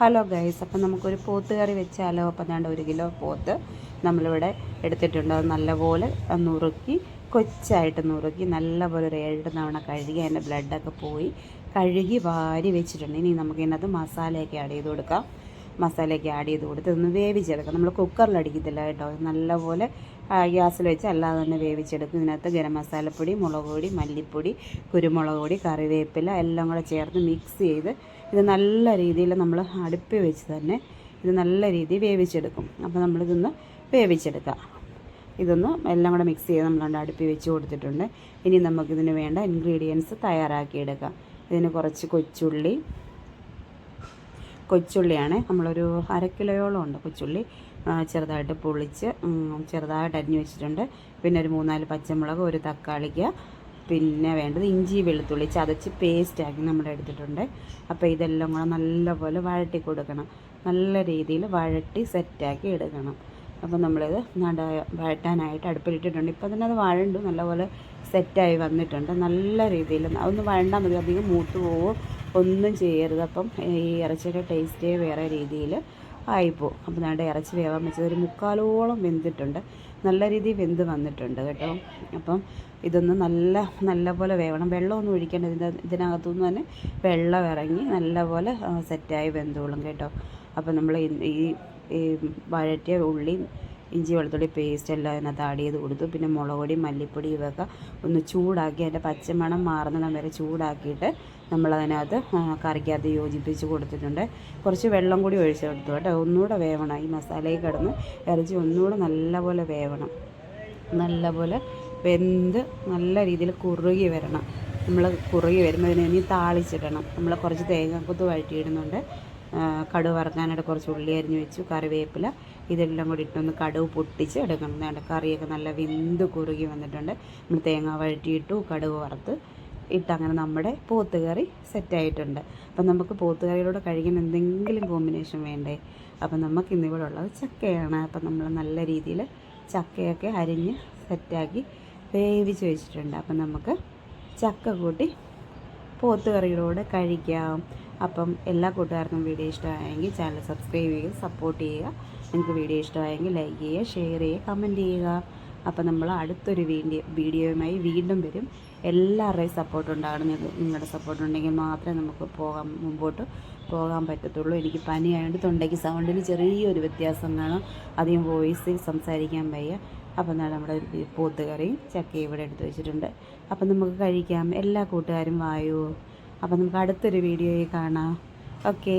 Hello guys അപ്പം നമുക്കൊരു പോത്ത് കറി വെച്ചാലോ? അപ്പം ഞാൻ ഒരു കിലോ പോത്ത് നമ്മളിവിടെ എടുത്തിട്ടുണ്ട്. അത് നല്ലപോലെ നുറുക്കി കൊച്ചായിട്ട് നുറുക്കി നല്ലപോലെ ഒരു ഏഴ് തവണ കഴുകി അതിന്റെ ബ്ലഡൊക്കെ പോയി കഴുകി വാരി വെച്ചിട്ടുണ്ട്. ഇനി നമുക്ക് ഇതിനകത്ത് മസാലയൊക്കെ ആഡ് ചെയ്ത് കൊടുക്കാം. മസാലയൊക്കെ ആഡ് ചെയ്ത് കൊടുത്ത് ഒന്ന് വേവിച്ചെടുക്കാം നമ്മൾ കുക്കറിൽ അടിക്കത്തില്ല കേട്ടോ. നല്ലപോലെ ഗ്യാസിൽ വെച്ച് അല്ലാതെ തന്നെ വേവിച്ചെടുക്കും. ഇതിനകത്ത് ഗരം മസാലപ്പൊടി മുളക് പൊടി മല്ലിപ്പൊടി കുരുമുളക് പൊടി കറിവേപ്പില എല്ലാം കൂടെ ചേർത്ത് മിക്സ് ചെയ്ത് ഇത് നല്ല രീതിയിൽ നമ്മൾ അടുപ്പി വെച്ച് തന്നെ ഇത് നല്ല രീതിയിൽ വേവിച്ചെടുക്കും. അപ്പോൾ നമ്മളിതൊന്ന് വേവിച്ചെടുക്കാം. ഇതൊന്ന് എല്ലാം കൂടെ മിക്സ് ചെയ്ത് നമ്മൾ അടുപ്പി വെച്ച് കൊടുത്തിട്ടുണ്ട്. ഇനി നമുക്കിതിന് വേണ്ട ഇൻഗ്രീഡിയൻസ് തയ്യാറാക്കിയെടുക്കാം. ഇതിന് കുറച്ച് കൊച്ചുള്ളി കൊച്ചുള്ളിയാണ്. നമ്മളൊരു അര കിലോയോളം ഉണ്ട് കൊച്ചുള്ളി. ചെറുതായിട്ട് പൊളിച്ച് ചെറുതായിട്ട് അരിഞ്ഞു വെച്ചിട്ടുണ്ട്. പിന്നെ ഒരു മൂന്നാൽ പച്ചമുളക് ഒരു തക്കാളിക്ക് പിന്നെ വേണ്ടത് ഇഞ്ചി വെളുത്തുള്ളി ചതച്ച് പേസ്റ്റാക്കി നമ്മൾ എടുത്തിട്ടുണ്ട് അപ്പോൾ ഇതെല്ലാം കൂടെ നല്ലപോലെ വഴട്ടി കൊടുക്കണം. നല്ല രീതിയിൽ വഴട്ടി സെറ്റാക്കി എടുക്കണം. അപ്പോൾ നമ്മളിത് നട വഴറ്റാനായിട്ട് അടുപ്പിലിട്ടിട്ടുണ്ട്. ഇപ്പോൾ തന്നെ അത് വഴണ്ടു നല്ലപോലെ സെറ്റായി വന്നിട്ടുണ്ട്. നല്ല രീതിയിൽ അതൊന്ന് വഴണ്ടാൽ മതി. അധികം മൂത്ത് പോവോ. ഒന്നും ചെയ്യരുത്. അപ്പം ഈ ഇറച്ചിയുടെ ടേസ്റ്റേ വേറെ രീതിയിൽ ആയിപ്പോവും. അപ്പം നമ്മുടെ ഇറച്ചി വേവാൻ വെച്ചത് ഒരു മുക്കാലോളം വെന്തിട്ടുണ്ട്. നല്ല രീതിയിൽ വെന്ത് വന്നിട്ടുണ്ട് കേട്ടോ. അപ്പം ഇതൊന്ന് നല്ല നല്ല പോലെ വേവണം. വെള്ളമൊന്നും ഒഴിക്കേണ്ട. ഇതിന്റെ ഇതിനകത്തുനിന്ന് തന്നെ വെള്ളം ഇറങ്ങി നല്ലപോലെ സെറ്റായി വെന്തോളും കേട്ടോ. അപ്പം നമ്മൾ ഈ വഴറ്റിയ ഉള്ളി ഇഞ്ചി വെളുത്തുള്ളി പേസ്റ്റ് എല്ലാം അതിനകത്ത് ആഡ് ചെയ്ത് കൊടുത്തു. പിന്നെ മുളക് പൊടി മല്ലിപ്പൊടി ഇവയൊക്കെ ഒന്ന് ചൂടാക്കി അതിന്റെ പച്ചമണം മാറുന്നിടം വരെ ചൂടാക്കിയിട്ട് നമ്മളതിനകത്ത് കറിക്കകത്ത് യോജിപ്പിച്ച് കൊടുത്തിട്ടുണ്ട്. കുറച്ച് വെള്ളം കൂടി ഒഴിച്ചു കൊടുത്തു കേട്ടോ. ഒന്നുകൂടെ വേവണം. ഈ മസാലയിൽ കിടന്ന് ഇറച്ചി ഒന്നുകൂടെ നല്ലപോലെ വേവണം. നല്ലപോലെ വെന്ത് നല്ല രീതിയിൽ കുറുകി വരണം. നമ്മൾ കുറുകി വരുമ്പോൾ അതിനെ ഇനി താളിച്ചിടണം. നമ്മൾ കുറച്ച് തേങ്ങാക്കൊത്ത് വഴറ്റിയിടുന്നുണ്ട്. കടുവ് വറക്കാനായിട്ട് കുറച്ച് ഉള്ളി അരിഞ്ഞ് വെച്ചു കറിവേപ്പില. ഇതെല്ലാം കൂടി ഇട്ടൊന്ന് കടുവ് പൊട്ടിച്ച് എടുക്കണം. കറിയൊക്കെ നല്ല വെന്ത് കുറുകി വന്നിട്ടുണ്ട്. നമ്മൾ തേങ്ങ വഴറ്റിയിട്ടു കടുവ് വറുത്ത് ഇട്ട് അങ്ങനെ നമ്മുടെ പോത്തുകറി സെറ്റായിട്ടുണ്ട് അപ്പം നമുക്ക് പോത്ത് കറിയിലൂടെ കഴിക്കാൻ എന്തെങ്കിലും കോമ്പിനേഷൻ വേണ്ടേ? അപ്പം നമുക്ക് ഇന്നിവിടെ ഉള്ളത് ചക്കയാണ്. അപ്പം നമ്മൾ നല്ല രീതിയിൽ ചക്കയൊക്കെ അരിഞ്ഞ് സെറ്റാക്കി വേവിച്ച് വെച്ചിട്ടുണ്ട്. അപ്പം നമുക്ക് ചക്ക കൂട്ടി പോത്ത് കറികളോട് കഴിക്കാം. അപ്പം എല്ലാ കൂട്ടുകാർക്കും വീഡിയോ ഇഷ്ടമായെങ്കിൽ ചാനൽ സബ്സ്ക്രൈബ് ചെയ്യുക സപ്പോർട്ട് ചെയ്യുക. നിങ്ങൾക്ക് വീഡിയോ ഇഷ്ടമായെങ്കിൽ ലൈക്ക് ചെയ്യുക ഷെയർ ചെയ്യുക കമന്റ് ചെയ്യുക. അപ്പം നമ്മൾ അടുത്തൊരു വീഡിയോ വീഡിയോയുമായി വീണ്ടും വരും. എല്ലാവരുടെയും സപ്പോർട്ട് ഉണ്ടാകണം. നിങ്ങളുടെ സപ്പോർട്ട് ഉണ്ടെങ്കിൽ മാത്രമേ നമുക്ക് പോകാൻ മുമ്പോട്ട് പോകാൻ പറ്റത്തുള്ളൂ. എനിക്ക് പനിയായതുകൊണ്ട് തൊണ്ടയ്ക്ക് സൗണ്ടിന് ചെറിയൊരു വ്യത്യാസം കാണും. അധികം വോയിസിൽ സംസാരിക്കാൻ വയ്യ. അപ്പം എന്നാൽ നമ്മുടെ പോത്തുകറിയും ചക്കയും ഇവിടെ എടുത്ത് വെച്ചിട്ടുണ്ട്. അപ്പം നമുക്ക് കഴിക്കാം. എല്ലാ കൂട്ടുകാരും വായു? അപ്പം നമുക്ക് അടുത്തൊരു വീഡിയോയിൽ കാണാം. ഓക്കേ